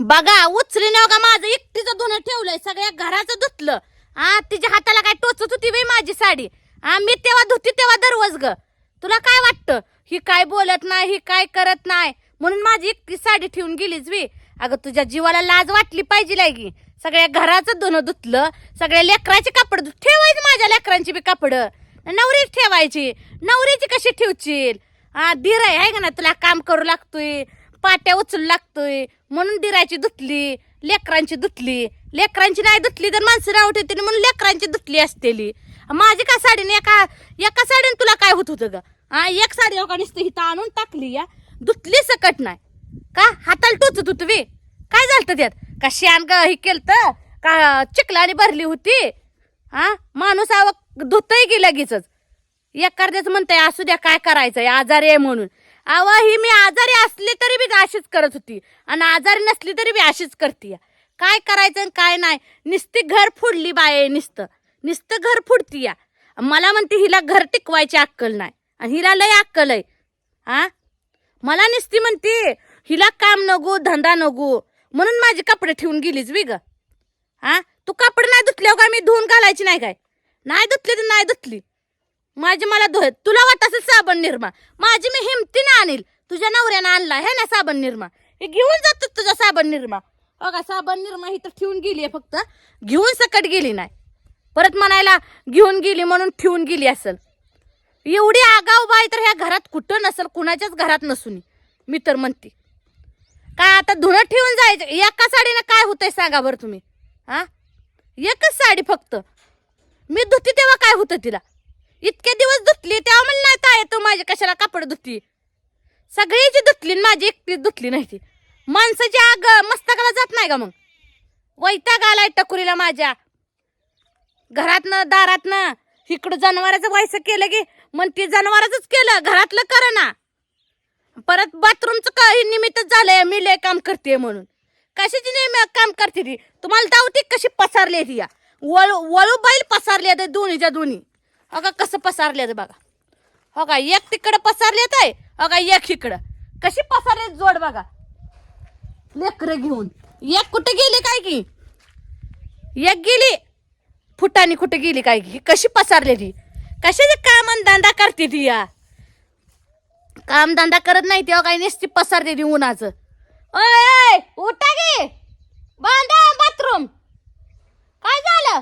बघा उचली ना का माझं? एकटीचं धुणं ठेवलंय सगळ्या घराचं धुतलं. हा तिच्या हाताला काय टोचत होती बाई माझी साडी? हा मी तेव्हा धुती तेव्हा दरवज ग. तुला काय वाटतं? ही काय बोलत नाही ही काय करत नाही? म्हणून माझी एकटी साडी ठेवून गेलीच बी अगं तुझ्या जीवाला लाज वाटली पाहिजे लागी. सगळ्या घराचं धुणं धुतलं सगळ्या लेकराचे कापड धु- ठेवायची माझ्या लेकरांची बी कापड. नवरीच ठेवायची. नवरीची कशी ठेवशील? हा धीर आहे का ना तुला काम करू लागतोय पाट्या उचलू लागतोय. म्हणून दिराची धुतली लेकरांची धुतली. लेकरांची नाही धुतली तर माणसं रावट येतील म्हणून लेकरांची धुतली असतेली. माझी का साडीने एका एका साडीने तुला काय होत होतं ग? हा एक साडी हो एका नुसतं हिथं आणून टाकली या? धुतली सकट नाही. का? हाताला टोचत होतं वे काय झालं त्यात? का शान ग हे केलं का चिखलाने भरली होती? हा माणूस आव धुतही की लगेचच. एखाद्याच म्हणतंय असू द्या काय करायचंय? आजारी आहे म्हणून. अव ही मी आजारी असली तरी बी अशीच करत होती. आणि आजारी नसली तरी बी अशीच करते. काय करायचं आणि काय नाही. नुसती घर फुडली बाय नुसतं. नुसतं घर फुडती. या मला म्हणते हिला घर टिकवायची अक्कल नाही. आणि हिला लय अक्कल आहे. हा मला नुसती म्हणते हिला काम नगू धंदा नगू म्हणून माझे कपडे ठेवून गेलीच बी ग. हा तू कपडे नाही धुतल्यावर काय मी धुवून घालायची नाही काय? नाही धुतली तर नाही धुतली. माझी मला धुय तुला वाटत असेल साबण निर्मा. माझी मी हिमतीने आणील. तुझ्या नवऱ्यानं आणला हे ना साबण निर्मा? हे घेऊन जातो तुझा साबण निर्मा. हो बघा साबण निर्मा ही तर ठेवून गेली आहे फक्त. घेऊन सकट गेली नाही. परत म्हणायला घेऊन गेली म्हणून ठेवून गेली असेल. एवढी आगाव बाई तर ह्या घरात कुठं नसेल कुणाच्याच घरात नसून. मी तर म्हणते. काय आता धुणं ठेवून जायचं? एका साडीनं काय होतंय सांगा बरं तुम्ही? हा? एकच साडी फक्त. मी धुती तेव्हा काय होतं तिला? इतके दिवस धुतली तेव्हा म्हणलं नाही काय तू माझी कशाला कापड सगळी सगळीची धुतली आणि माझी एकटी धुतली नाही ती. माणसाची आग मस्तकाला जात नाही का मग? वैताग आलाय टकुरीला माझ्या. घरातनं दारातनं इकडं जनावराचं व्हायचं केलं की मग ती जनावराचंच केलं घरातलं कर ना परत बाथरूमचं काही निमित्त झालंय मी लय काम करते म्हणून. कशाची नेहमी काम करते ती. तुम्हाला दावती कशी पसारली ती या? वळू वळू बैल पसारले ते दोन्हीच्या दोन्ही. अगं कसं पसारलेत बघा. हो का एक तिकडं पसारलेत आहे. हो का एक इकडं. कशी पसारलेत जोड बघा. लेकरं घेऊन. एक कुठे गेली काय की? एक गेली. फुटानी कुठे गेली काय की? कशी पसारलेली ती? कशाचे काम आणि धंदा करते ती या? काम धंदा करत नाही तेव्हा काही नसती पसारते ती उन्हाचं. ओय ओय उठा गे बांधा बाथरूम काय झालं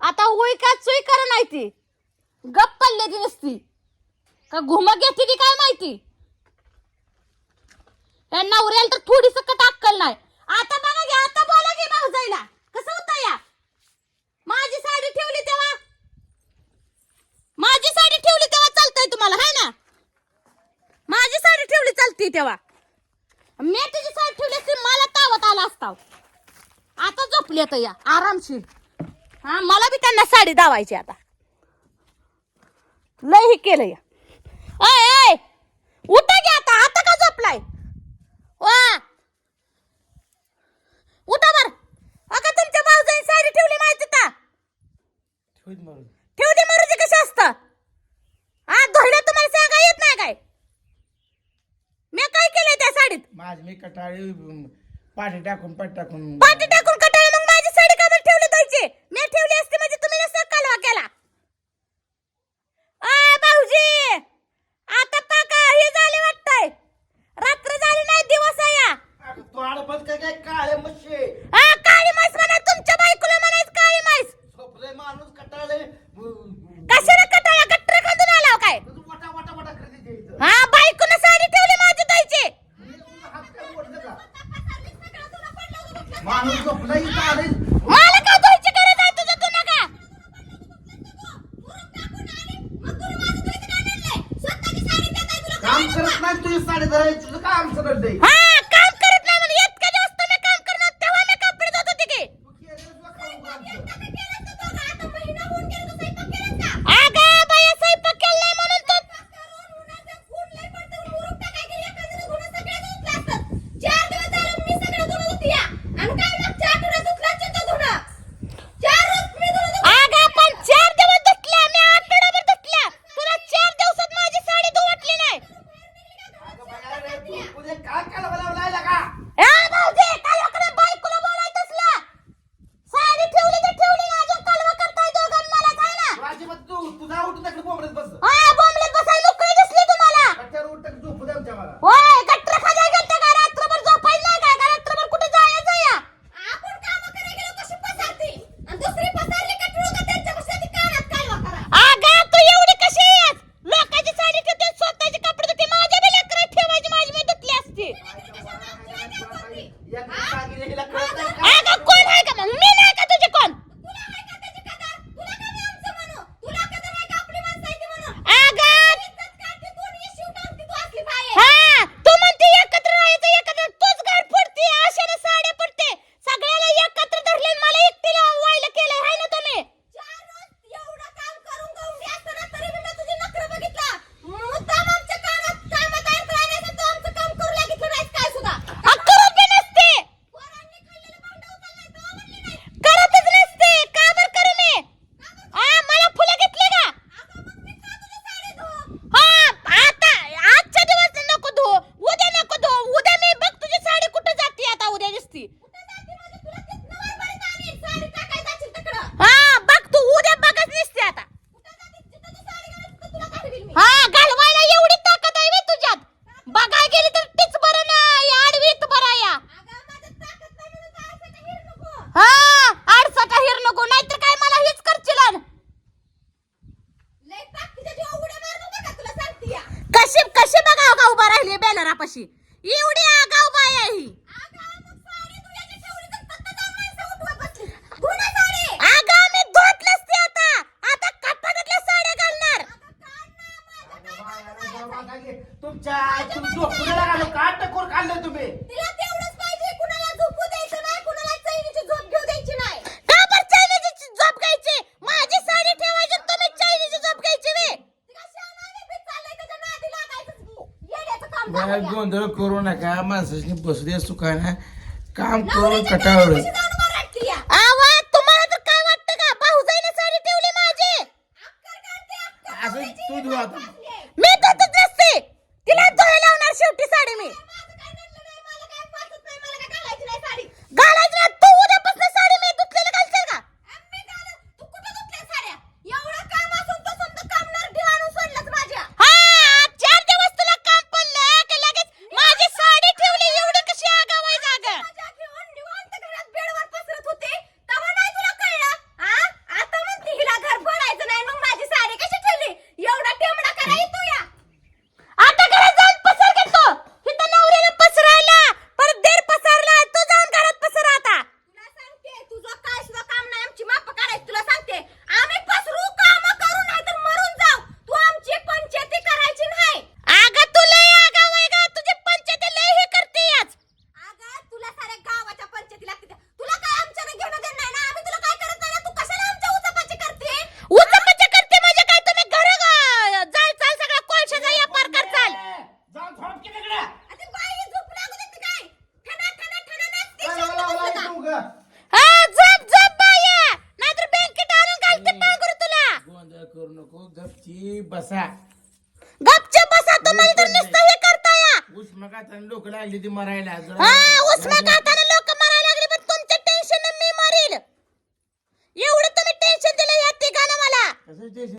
आता उई का माहिती? कर नाही गप नसती. का घुमक घेते की काय माहिती? या नवऱ्याला तर थोडी सकट अक्कल नाही. आता बघा घ्या आता बोला घे भाऊजाईला. कसं होतं या? माझी साडी ठेवली तेव्हा? माझी साडी ठेवली तेव्हा चालतंय तुम्हाला हाय ना? माझी साडी ठेवली चालते तेव्हा. मी तुझी साडी ठेवली असती मला तावत आला असता. आता झोपली आता या आरामशीर. हा मला बी त्यांना साडी दावायची आता. लय हे केलं या. अय अय उठा घ्या आता आता का झोपलाय? वा. उठा बर. अगं तुमच्या भाऊजाई साडी ठेवली माहिती का ठेव दे मरुजी कशी असतं? हा धुळ्या तुम्हाला सांगा येत नाही काय? मी काय केलंय त्या साडीत? माझ मी कटाळी पाठी टाकून पाठ टाकून. पाठी टाकून कटाळे मग माझी साडी का बरं ठेवली द्यायची मी ठेवली असती म्हणजे तुम्ही नसता कालवा केला अय भाऊजी आता पाका हे झाले वाटतंय रात्र झाली नाही दिवस आहे या अगं, तू आडपत काय काय काळे मशे हा, काळी म्हैस म्हणा तुमच्या बायकोला म्हणायचं काळी म्हैस झोपले माणूस कटाळे कशाला कटाळा गट्टर खांदून आला हो काय वटा वटा वटा करते ते इथं. हा बायकोनं साडी ठेवली माझी द्यायची मी तुला हात काय ओढलं का? माणूस झोपला इथं आले मला काय धुवायची गरज आहे तुझं तू नका काम करत नाही तुझी साडी धरायची काय आमचं सगळं हा? कशी बघा का उभा राहिली बॅनरापाशी? एवढी आगाव बाय आहे ही. तुमच्या तुम्ही कुणाला टकोर काढलं तुम्ही. म्हणतो करू नका. माणसाची बसू दे सुखाना काम करून कटाळलं करू नको गपची बसा. गपचे बसा तुम्हाला तर नुसतं हे करताय उष्मघाताने लोक लागली ती मरायला जरा- लोक मरायला लागले पण तुमच्या टेन्शन मी मरील. एवढं तुम्ही टेन्शन दिलं या तिघांना मला. कसं